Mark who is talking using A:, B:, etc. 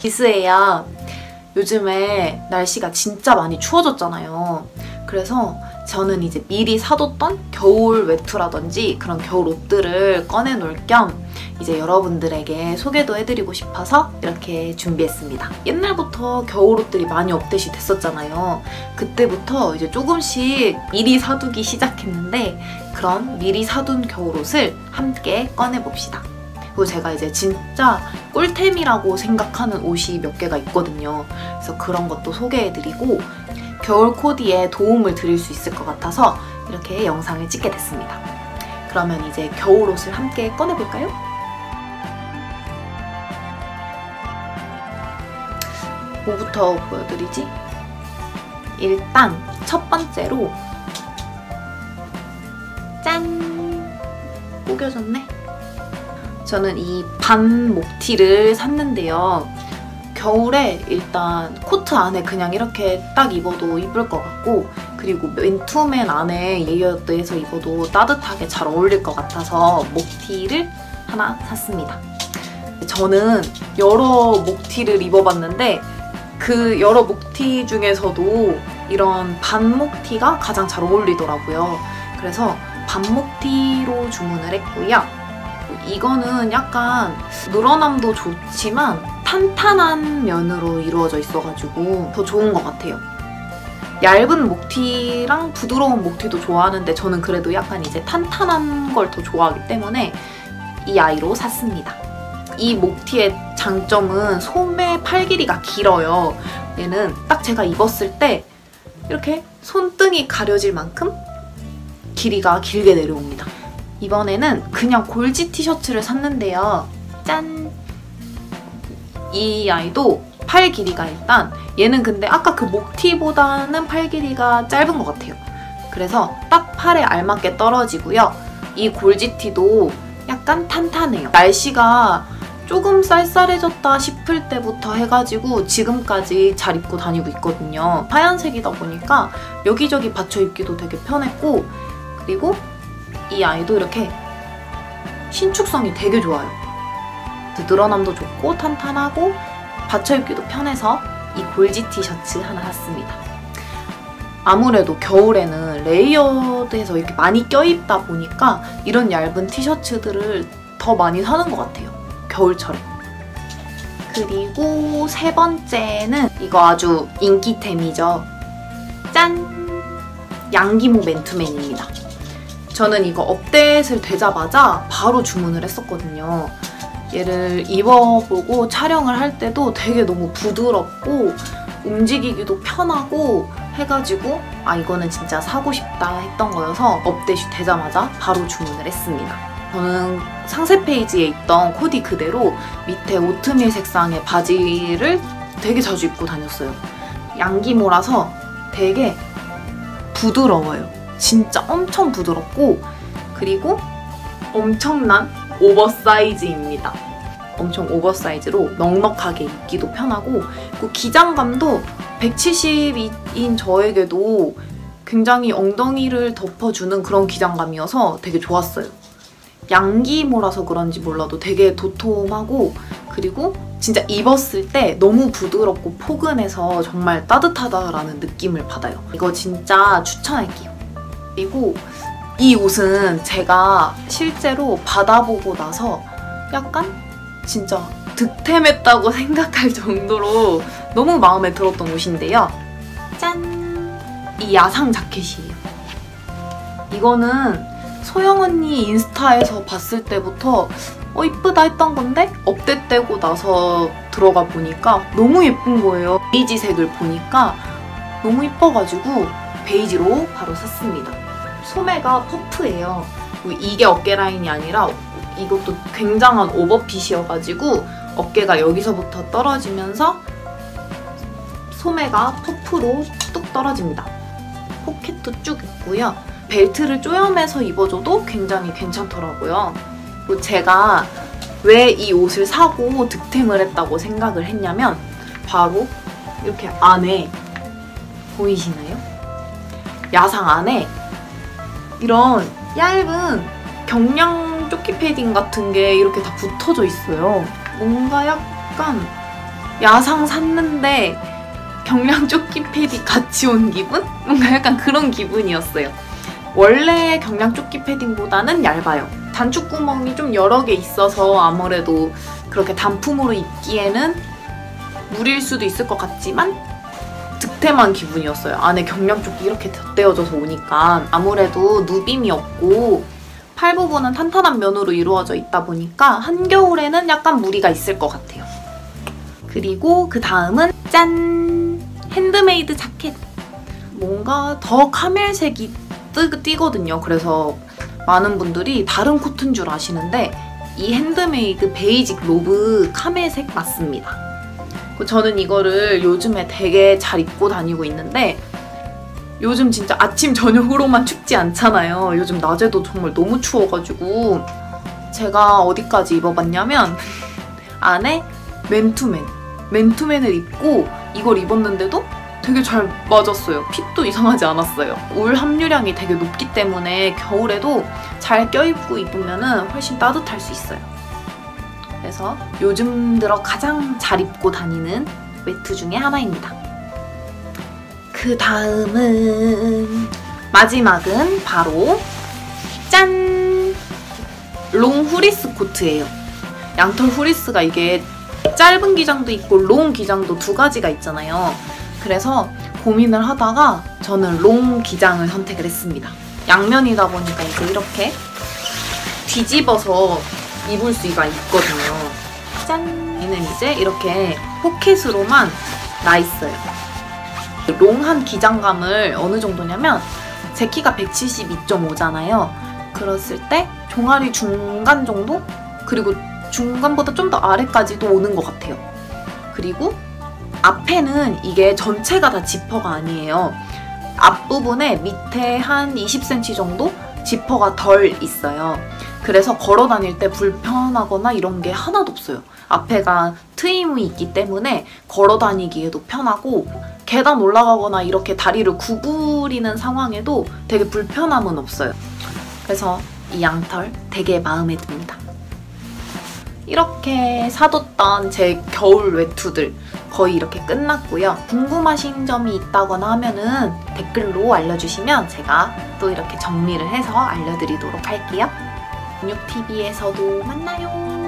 A: 기스예요. 요즘에 날씨가 진짜 많이 추워졌잖아요. 그래서 저는 이제 미리 사뒀던 겨울 외투라든지 그런 겨울 옷들을 꺼내놓을 겸 이제 여러분들에게 소개도 해드리고 싶어서 이렇게 준비했습니다. 옛날부터 겨울 옷들이 많이 업데이트 됐었잖아요. 그때부터 이제 조금씩 미리 사두기 시작했는데 그런 미리 사둔 겨울 옷을 함께 꺼내봅시다. 그리고 제가 이제 진짜 꿀템이라고 생각하는 옷이 몇 개가 있거든요. 그래서 그런 것도 소개해드리고 겨울 코디에 도움을 드릴 수 있을 것 같아서 이렇게 영상을 찍게 됐습니다. 그러면 이제 겨울 옷을 함께 꺼내볼까요? 뭐부터 보여드리지? 일단 첫 번째로 짠! 꾸겨졌네? 저는 이 반 목티를 샀는데요. 겨울에 일단 코트 안에 그냥 이렇게 딱 입어도 이쁠 것 같고 그리고 맨투맨 안에 레이어드해서 입어도 따뜻하게 잘 어울릴 것 같아서 목티를 하나 샀습니다. 저는 여러 목티를 입어봤는데 그 여러 목티 중에서도 이런 반목티가 가장 잘 어울리더라고요. 그래서 반목티로 주문을 했고요. 이거는 약간 늘어남도 좋지만 탄탄한 면으로 이루어져 있어가지고 더 좋은 것 같아요. 얇은 목티랑 부드러운 목티도 좋아하는데 저는 그래도 약간 이제 탄탄한 걸 더 좋아하기 때문에 이 아이로 샀습니다. 이 목티의 장점은 소매 팔 길이가 길어요. 얘는 딱 제가 입었을 때 이렇게 손등이 가려질 만큼 길이가 길게 내려옵니다. 이번에는 그냥 골지 티셔츠를 샀는데요. 짠! 이 아이도 팔 길이가 일단 얘는 근데 아까 그 목티보다는 팔 길이가 짧은 것 같아요. 그래서 딱 팔에 알맞게 떨어지고요. 이 골지티도 약간 탄탄해요. 날씨가 조금 쌀쌀해졌다 싶을 때부터 해가지고 지금까지 잘 입고 다니고 있거든요. 하얀색이다 보니까 여기저기 받쳐 입기도 되게 편했고 그리고 이 아이도 이렇게 신축성이 되게 좋아요. 늘어남도 좋고 탄탄하고 받쳐 입기도 편해서 이 골지 티셔츠 하나 샀습니다. 아무래도 겨울에는 레이어드해서 이렇게 많이 껴입다 보니까 이런 얇은 티셔츠들을 더 많이 사는 것 같아요. 겨울철에. 그리고 세 번째는 이거 아주 인기템이죠. 짠! 양기모 맨투맨입니다. 저는 이거 업데이트를 되자마자 바로 주문을 했었거든요. 얘를 입어보고 촬영을 할 때도 되게 너무 부드럽고 움직이기도 편하고 해가지고 아 이거는 진짜 사고 싶다 했던 거여서 업데이트 되자마자 바로 주문을 했습니다. 저는 상세 페이지에 있던 코디 그대로 밑에 오트밀 색상의 바지를 되게 자주 입고 다녔어요. 양기모라서 되게 부드러워요. 진짜 엄청 부드럽고 그리고 엄청난 오버사이즈입니다. 엄청 오버사이즈로 넉넉하게 입기도 편하고 그 기장감도 172인 저에게도 굉장히 엉덩이를 덮어주는 그런 기장감이어서 되게 좋았어요. 양기모라서 그런지 몰라도 되게 도톰하고 그리고 진짜 입었을 때 너무 부드럽고 포근해서 정말 따뜻하다라는 느낌을 받아요. 이거 진짜 추천할게요. 그리고 이 옷은 제가 실제로 받아보고 나서 약간 진짜 득템했다고 생각할 정도로 너무 마음에 들었던 옷인데요. 짠! 이 야상 자켓이에요. 이거는 소영 언니 인스타에서 봤을 때부터 어 이쁘다 했던 건데 업데이트되고 나서 들어가 보니까 너무 예쁜 거예요. 베이지색을 보니까 너무 이뻐가지고 베이지로 바로 샀습니다. 소매가 퍼프예요. 이게 어깨 라인이 아니라 이것도 굉장한 오버핏이어가지고 어깨가 여기서부터 떨어지면서 소매가 퍼프로 뚝 떨어집니다. 포켓도 쭉 있고요. 벨트를 쪼여매서 입어줘도 굉장히 괜찮더라고요. 그리고 제가 왜 이 옷을 사고 득템을 했다고 생각을 했냐면 바로 이렇게 안에 보이시나요? 야상 안에 이런 얇은 경량 조끼 패딩 같은 게 이렇게 다 붙어져 있어요. 뭔가 약간 야상 샀는데 경량 조끼 패디 같이 온 기분? 뭔가 약간 그런 기분이었어요. 원래 경량 조끼 패딩보다는 얇아요. 단축 구멍이 좀 여러 개 있어서 아무래도 그렇게 단품으로 입기에는 무릴 수도 있을 것 같지만 득템한 기분이었어요. 안에 경량 조끼 이렇게 덧대어져서 오니까 아무래도 누빔이 없고 팔 부분은 탄탄한 면으로 이루어져 있다 보니까 한겨울에는 약간 무리가 있을 것 같아요. 그리고 그 다음은 짠! 핸드메이드 자켓. 뭔가 더 카멜색이 뜨, 띄거든요. 그래서 많은 분들이 다른 코트인 줄 아시는데 이 핸드메이드 베이직 로브 카멜색 맞습니다. 저는 이거를 요즘에 되게 잘 입고 다니고 있는데 요즘 진짜 아침 저녁으로만 춥지 않잖아요. 요즘 낮에도 정말 너무 추워가지고 제가 어디까지 입어봤냐면 안에 맨투맨 맨투맨을 입고 이걸 입었는데도 되게 잘 맞았어요. 핏도 이상하지 않았어요. 울 함유량이 되게 높기 때문에 겨울에도 잘 껴입고 입으면 훨씬 따뜻할 수 있어요. 그래서 요즘 들어 가장 잘 입고 다니는 외투 중에 하나입니다. 그 다음은 마지막은 바로 짠! 롱 후리스 코트예요. 양털 후리스가 이게 짧은 기장도 있고 롱 기장도 두 가지가 있잖아요. 그래서 고민을 하다가 저는 롱 기장을 선택을 했습니다. 양면이다 보니까 이제 이렇게 뒤집어서 입을 수가 있거든요. 짠! 얘는 이제 이렇게 포켓으로만 나 있어요. 롱한 기장감을 어느 정도냐면 제 키가 172.5잖아요. 그랬을 때 종아리 중간 정도? 그리고 중간보다 좀 더 아래까지도 오는 것 같아요. 그리고 앞에는 이게 전체가 다 지퍼가 아니에요. 앞부분에 밑에 한 20cm 정도 지퍼가 덜 있어요. 그래서 걸어 다닐 때 불편하거나 이런 게 하나도 없어요. 앞에가 트임이 있기 때문에 걸어 다니기에도 편하고 계단 올라가거나 이렇게 다리를 구부리는 상황에도 되게 불편함은 없어요. 그래서 이 양털 되게 마음에 듭니다. 이렇게 사뒀던 제 겨울 외투들 거의 이렇게 끝났고요. 궁금하신 점이 있다거나 하면은 댓글로 알려주시면 제가 또 이렇게 정리를 해서 알려드리도록 할게요. 근육TV에서도 만나요.